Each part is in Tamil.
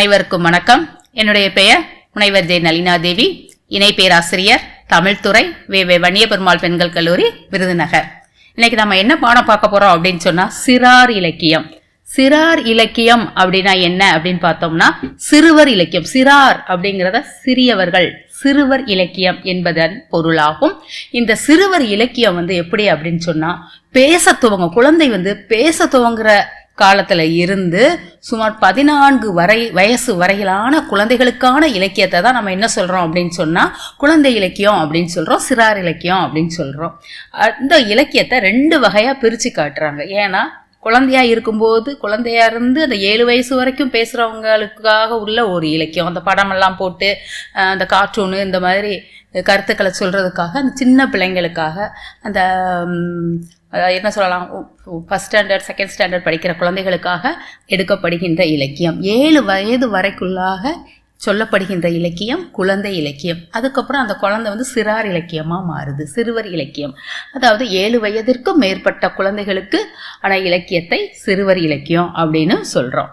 அனைவருக்கும் வணக்கம். என்னுடைய பெயர் முனைவர் ஜெய் நளினா தேவி. இணை பேராசிரியர் தமிழ்துறை வே வே வன்னியபெருமாள் பெண்கள் கல்லூரி விருதுநகர். இன்னைக்கு நம்ம என்ன பாடம் பார்க்க போறோம் அப்படின்னு சொன்னா சிறார் இலக்கியம். சிறார் இலக்கியம் அப்படின்னா என்ன அப்படின்னு பார்த்தோம்னா சிறுவர் இலக்கியம். சிறார் அப்படிங்கிறத சிறியவர்கள் சிறுவர் இலக்கியம் என்பதன் பொருளாகும். இந்த சிறுவர் இலக்கியம் வந்து எப்படி அப்படின்னு சொன்னா பேச துவங்கும். குழந்தை வந்து பேச துவங்குற காலத்தில் இருந்து சுமார் பதினான்கு வரை வயசு வரையிலான குழந்தைகளுக்கான இலக்கியத்தை தான் நம்ம என்ன சொல்கிறோம் அப்படின்னு சொன்னால் குழந்தை இலக்கியம் அப்படின்னு சொல்கிறோம் சிறார் இலக்கியம் அப்படின்னு சொல்கிறோம் அந்த இலக்கியத்தை ரெண்டு வகையாக பிரித்து காட்டுறாங்க. ஏன்னா குழந்தையா இருக்கும்போது குழந்தையா இருந்து அந்த ஏழு வயசு வரைக்கும் பேசுகிறவங்களுக்காக உள்ள ஒரு இலக்கியம். அந்த படமெல்லாம் போட்டு அந்த கார்ட்டூனு இந்த மாதிரி கருத்துக்களை சொல்கிறதுக்காக அந்த சின்ன பிள்ளைங்களுக்காக அந்த என்ன சொல்லலாம் ஃபஸ்ட் ஸ்டாண்டர்ட் செகண்ட் ஸ்டாண்டர்ட் படிக்கிற குழந்தைகளுக்காக எடுக்கப்படுகின்ற இலக்கியம். ஏழு வயது வரைக்குள்ளாக சொல்லப்படுகின்ற இலக்கியம் குழந்தை இலக்கியம். அதுக்கப்புறம் அந்த குழந்தை வந்து சிறார் இலக்கியமாக மாறுது சிறுவர் இலக்கியம். அதாவது ஏழு வயதிற்கும் மேற்பட்ட குழந்தைகளுக்கு ஆன இலக்கியத்தை சிறுவர் இலக்கியம் அப்படின்னு சொல்கிறோம்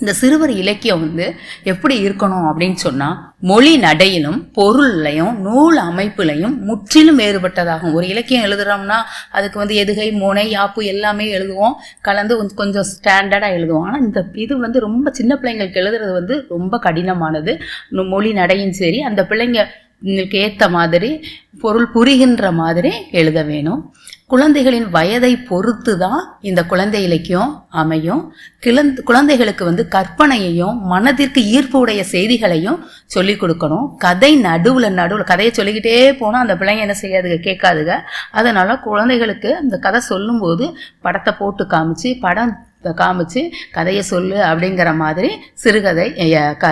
இந்த சிறுவர் இலக்கியம் வந்து எப்படி இருக்கணும் அப்படின்னு சொன்னா மொழி நடையிலும் பொருள்லையும் நூல் அமைப்புலையும் முற்றிலும் வேறுபட்டதாகும். ஒரு இலக்கியம் எழுதுறோம்னா அதுக்கு வந்து எதுகை மோனை யாப்பு எல்லாமே எழுதுவோம். கலந்து கொஞ்சம் ஸ்டாண்டர்டாக எழுதுவோம். ஆனால் இந்த இது வந்து ரொம்ப சின்ன பிள்ளைங்களுக்கு எழுதுறது வந்து ரொம்ப கடினமானது. மொழி நடையும் சரி அந்த பிள்ளைங்க உங்களுக்கு ஏற்ற மாதிரி பொருள் புரிகின்ற மாதிரி எழுத வேணும். குழந்தைகளின் வயதை பொறுத்து தான் இந்த குழந்தை இலக்கியம் அமையும். கிளந்த் குழந்தைகளுக்கு வந்து கற்பனையையும் மனதிற்கு ஈர்ப்பு உடைய செய்திகளையும் சொல்லி கொடுக்கணும். கதை நடுவில் நடுவில் கதையை சொல்லிக்கிட்டே போனால் அந்த பிள்ளைங்க என்ன செய்யாதுங்க கேட்காதுங்க. அதனால குழந்தைகளுக்கு அந்த கதை சொல்லும்போது படத்தை போட்டு காமிச்சு படம் காமிச்சு கதையை சொல்லு அப்படிங்கிற மாதிரி சிறுகதை க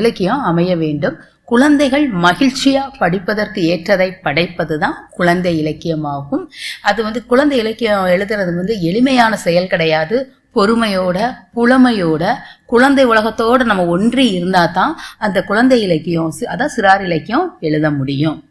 இலக்கியம் அமைய வேண்டும். குழந்தைகள் மகிழ்ச்சியாக படிப்பதற்கு ஏற்றதை படைப்பது தான் குழந்தை இலக்கியமாகும். அது வந்து குழந்தை இலக்கியம் எழுதுறது வந்து எளிமையான செயல் கிடையாது. பொறுமையோட புலமையோட குழந்தை உலகத்தோட நம்ம ஒன்றி இருந்தால் தான் அந்த குழந்தை இலக்கியம் சி- அதான் சிறார் இலக்கியம் எழுத முடியும்.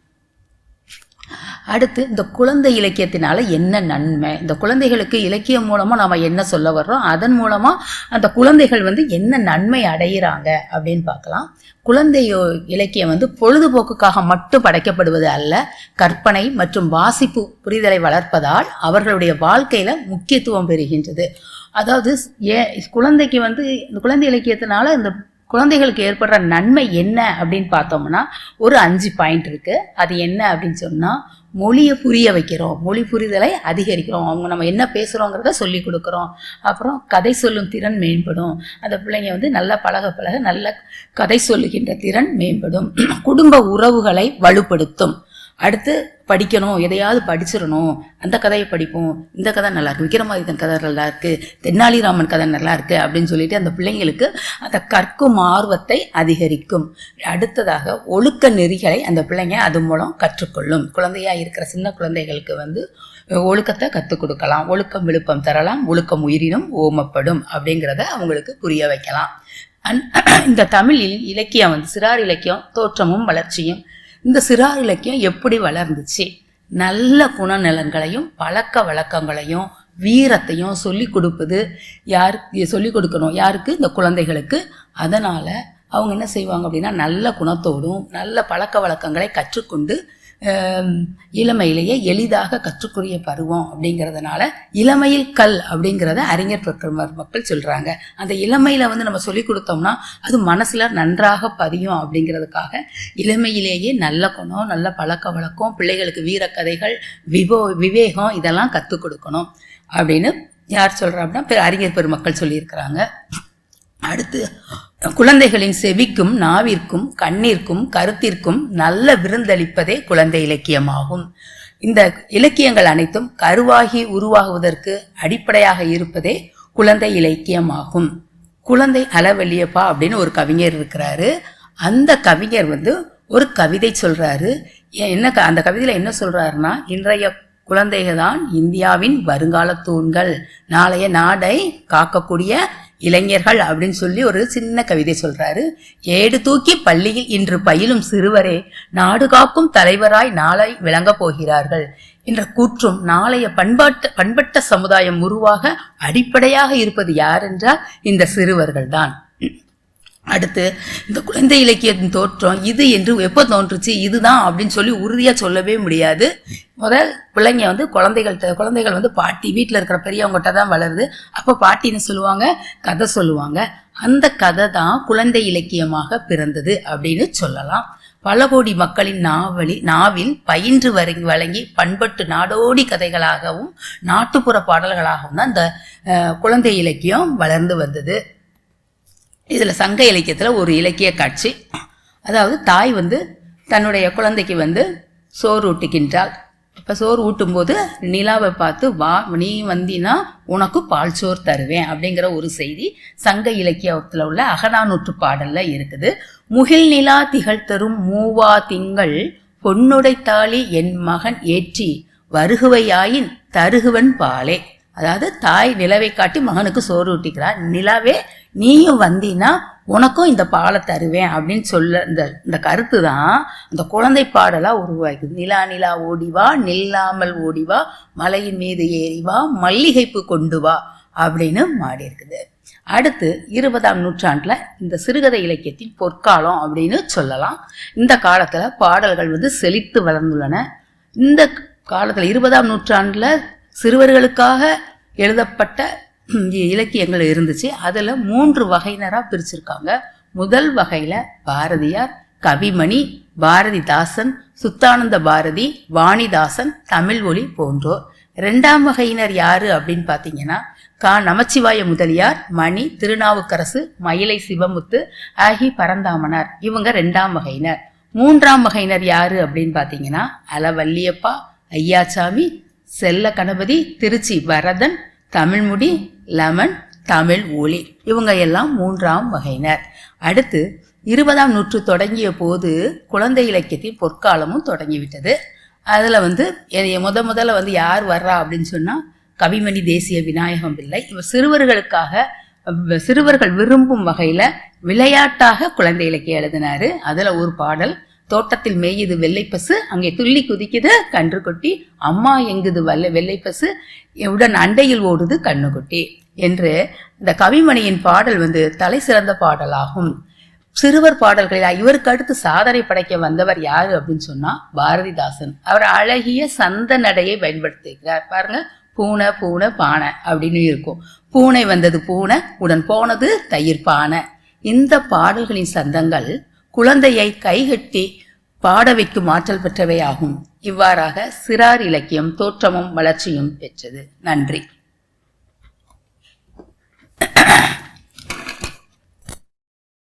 அடுத்து இந்த குழந்தை இலக்கியத்தினால என்ன நன்மை? இந்த குழந்தைகளுக்கு இலக்கியம் மூலமா நாம என்ன சொல்ல வர்றோம்? அதன் மூலமா அந்த குழந்தைகள் வந்து என்ன நன்மை அடையிறாங்க அப்படின்னு பார்க்கலாம். குழந்தையோ இலக்கியம் வந்து பொழுதுபோக்குக்காக மட்டும் படைக்கப்படுவது அல்ல கற்பனை மற்றும் வாசிப்பு புரிதலை வளர்ப்பதால் அவர்களுடைய வாழ்க்கையில முக்கியத்துவம் பெறுகின்றது. அதாவது ஏ குழந்தைக்கு வந்து இந்த குழந்தை இலக்கியத்தினால இந்த குழந்தைகளுக்கு ஏற்படுற நன்மை என்ன அப்படின்னு பார்த்தோம்னா ஒரு அஞ்சு பாயிண்ட் இருக்குது அது என்ன அப்படின்னு சொன்னால் மொழியை புரிய வைக்கிறோம். மொழி புரிதலை அதிகரிக்கிறோம். அவங்க நம்ம என்ன பேசுகிறோங்கிறத சொல்லி கொடுக்குறோம். அப்புறம் கதை சொல்லும் திறன் மேம்படும். அந்த பிள்ளைங்க வந்து நல்லா பழக பழக நல்ல கதை சொல்லுகின்ற திறன் மேம்படும். குடும்ப உறவுகளை வலுப்படுத்தும். அடுத்து படிக்கணும் எதையாவது படிச்சிடணும். அந்த கதையை படிப்போம். இந்த கதை நல்லா இருக்கு விக்ரமாதித்தன் கதை நல்லா இருக்கு தென்னாலிராமன் கதை நல்லா இருக்கு அப்படின்னு சொல்லிட்டு அந்த பிள்ளைங்களுக்கு அந்த கற்கும் ஆர்வத்தை அதிகரிக்கும். அடுத்ததாக ஒழுக்க நெறிகளை அந்த பிள்ளைங்க அது மூலம் கற்றுக்கொள்ளும். குழந்தையா இருக்கிற சின்ன குழந்தைகளுக்கு வந்து ஒழுக்கத்தை கற்றுக் கொடுக்கலாம். ஒழுக்கம் விழுப்பம் தரலாம். ஒழுக்கம் உயிரினும் ஓமப்படும் அப்படிங்கிறத அவங்களுக்கு புரிய வைக்கலாம். அந் இந்த தமிழில் இலக்கியம் வந்து சிறார் இலக்கியம் தோற்றமும் வளர்ச்சியும் இந்த சிறார் இலக்கியம் எப்படி வளர்ந்துச்சு? நல்ல குணநலன்களையும் பழக்க வழக்கங்களையும் வீரத்தையும் சொல்லி கொடுப்பது யாருக்கு சொல்லி கொடுக்கணும் யாருக்கு? இந்த குழந்தைகளுக்கு. அதனால் அவங்க என்ன செய்வாங்க அப்படின்னா நல்ல குணத்தோடும் நல்ல பழக்க வழக்கங்களை கற்றுக்கொண்டு இளமையிலேயே எளிதாக கற்றுக்குரிய பருவம் அப்படிங்கிறதுனால இளமையில் கல் அப்படிங்கிறத அறிஞர் பெருமர் மக்கள் சொல்கிறாங்க அந்த இளமையில் வந்து நம்ம சொல்லி கொடுத்தோம்னா அது மனசில் நன்றாக பதியும் அப்படிங்கிறதுக்காக இளமையிலேயே நல்ல குணம் நல்ல பழக்க வழக்கம் பிள்ளைகளுக்கு வீரக்கதைகள் விவோ விவேகம் இதெல்லாம் கற்றுக் கொடுக்கணும் அப்படின்னு யார் சொல்கிறா அப்படின்னா அறிஞர் பெருமக்கள் சொல்லியிருக்கிறாங்க. அடுத்து குழந்தைகளின் செவிக்கும் நாவிற்கும் கண்ணிற்கும் கருத்திற்கும் நல்ல விருந்தளிப்பதே குழந்தை இலக்கியமாகும். இந்த இலக்கியங்கள் அனைத்தும் கருவாகி உருவாகுவதற்கு அடிப்படையாக இருப்பதே குழந்தை இலக்கியமாகும். குழந்தை அளவெளியப்பா அப்படின்னு ஒரு கவிஞர் இருக்கிறாரு. அந்த கவிஞர் வந்து ஒரு கவிதை சொல்றாரு. என்ன க- அந்த கவிதையில என்ன சொல்றாருன்னா இன்றைய குழந்தைகள் தான் இந்தியாவின் வருங்கால தூண்கள். நாளைய நாடை காக்கக்கூடிய இளைஞர்கள் அப்படின்னு சொல்லி ஒரு சின்ன கவிதை சொல்றாரு. ஏடு தூக்கி பள்ளியில் இன்று பயிலும் சிறுவரே நாடு காக்கும் தலைவராய் நாளை விளங்கப் போகிறார்கள் என்ற கூற்றும் நாளைய பண்பாட்டு பண்பட்ட சமுதாயம் உருவாக அடிப்படையாக இருப்பது யார் என்றால் இந்த சிறுவர்கள் தான். அடுத்து இந்த குழந்தை இலக்கியத்தின் தோற்றம் இது என்று எப்போ தோன்றுச்சு? இதுதான் அப்படின்னு சொல்லி உறுதியாக சொல்லவே முடியாது. முதல் பிள்ளைங்க வந்து குழந்தைகள்கிட்ட குழந்தைகள் வந்து பாட்டி வீட்டில் இருக்கிற பெரியவங்ககிட்ட தான் வளருது. அப்போ பாட்டின்னு சொல்லுவாங்க? கதை சொல்லுவாங்க. அந்த கதை தான் குழந்தை இலக்கியமாக பிறந்தது அப்படின்னு சொல்லலாம். பல கோடி மக்களின் நாவலி நாவில் பயின்று வர வழங்கி பண்பட்டு நாடோடி கதைகளாகவும் நாட்டுப்புற பாடல்களாகவும் தான் இந்த குழந்தை இலக்கியம் வளர்ந்து வந்தது. இதில் சங்க இலக்கியத்தில் ஒரு இலக்கிய காட்சி. அதாவது தாய் வந்து தன்னுடைய குழந்தைக்கு வந்து சோறு ஊட்டுகின்றாள். இப்போ சோறு ஊட்டும்போது நிலாவை பார்த்து வா நீ வந்தினா உனக்கு பால் சோறு தருவேன் அப்படிங்கிற ஒரு செய்தி சங்க இலக்கியத்தில் உள்ள அகநானூற்று பாடலில் இருக்குது. முகில் நிலா திகழ் தரும் மூவா திங்கள் பொன்னுடைத்தாளி என் மகன் ஏற்றி வருகுவையாயின் தருகுவன் பாலே. அதாவது தாய் நிலவை காட்டி மகனுக்கு சோறு ஊட்டிக்கிறார் நிலாவே நீயும் வந்தீன்னா உனக்கும் இந்த பாலை தருவேன் அப்படின்னு சொல்ல இந்த இந்த கருத்து தான் இந்த குழந்தை பாடலாக உருவாக்குது நிலா நிலா ஓடிவா நில்லாமல் ஓடிவா மலையின் மீது ஏறிவா மல்லிகைப்பு கொண்டு வா அப்படின்னு மாடி இருக்குது அடுத்து இருபதாம் நூற்றாண்டில் இந்த சிறுகதை இலக்கியத்தின் பொற்காலம் அப்படின்னு சொல்லலாம். இந்த காலத்தில் பாடல்கள் வந்து செழித்து வளர்ந்துள்ளன. இந்த காலத்தில் இருபதாம் நூற்றாண்டில் சிறுவர்களுக்காக எழுதப்பட்ட இலக்கியங்கள் இருந்துச்சு. அதில் மூன்று வகையினராக பிரிச்சிருக்காங்க. முதல் வகையில் பாரதியார் கவிமணி பாரதிதாசன் சுத்தானந்த பாரதி வாணிதாசன் தமிழ் ஒளி போன்றோர். ரெண்டாம் வகையினர் யாரு அப்படின்னு பார்த்தீங்கன்னா கா. நமச்சிவாய முதலியார் மணி திருநாவுக்கரசு மயிலை சிவமுத்து ஆகி பரந்தாமனார். இவங்க ரெண்டாம் வகையினர். மூன்றாம் வகையினர் யாரு அப்படின்னு பார்த்தீங்கன்னா அலவல்லியப்பா ஐயாச்சாமி செல்ல கணபதி திருச்சி வரதன் தமிழ்முடி லெமன் தமிழ் ஒளி இவங்க எல்லாம் மூன்றாம் வகையினர். அடுத்து இருபதாம் நூற்று தொடங்கிய போது குழந்தை இலக்கியத்தின் பொற்காலமும் தொடங்கிவிட்டது. அதில் வந்து முத முதல்ல வந்து யார் வர்றா அப்படின்னு சொன்னால் கவிமணி தேசிய விநாயகம் பிள்ளை. இவர் சிறுவர்களுக்காக சிறுவர்கள் விரும்பும் வகையில் விளையாட்டாக குழந்தை இலக்கியம் எழுதினாரு. அதில் ஒரு பாடல் தோட்டத்தில் மேயுது வெள்ளைப்பசு அங்கே துள்ளி குதிக்குது கன்று கொட்டி அம்மா எங்குது வல்ல வெள்ளைப்பசு உடன் அண்டையில் ஓடுது கண்ணுக்குட்டி என்று இந்த கவிமணியின் பாடல் வந்து தலை சிறந்த பாடலாகும். சிறுவர் பாடல்களில் இவருக்கு அடுத்து சாதனை படைக்க வந்தவர் யாரு? அப்படின்னு சொன்னா பாரதிதாசன். அவர் அழகிய சந்த நடையை பயன்படுத்துகிறார் பாருங்க பூனை பூனை பானை அப்படின்னு இருக்கும். பூனை வந்தது பூனை உடன் போனது தயிர் பானை. இந்த பாடல்களின் சந்தங்கள் குழந்தையை கைகட்டி பாட வைக்கும் ஆற்றல் பெற்றவையாகும். இவ்வாறாக சிறார் இலக்கியம் தோற்றமும் வளர்ச்சியும் பெற்றது. நன்றி.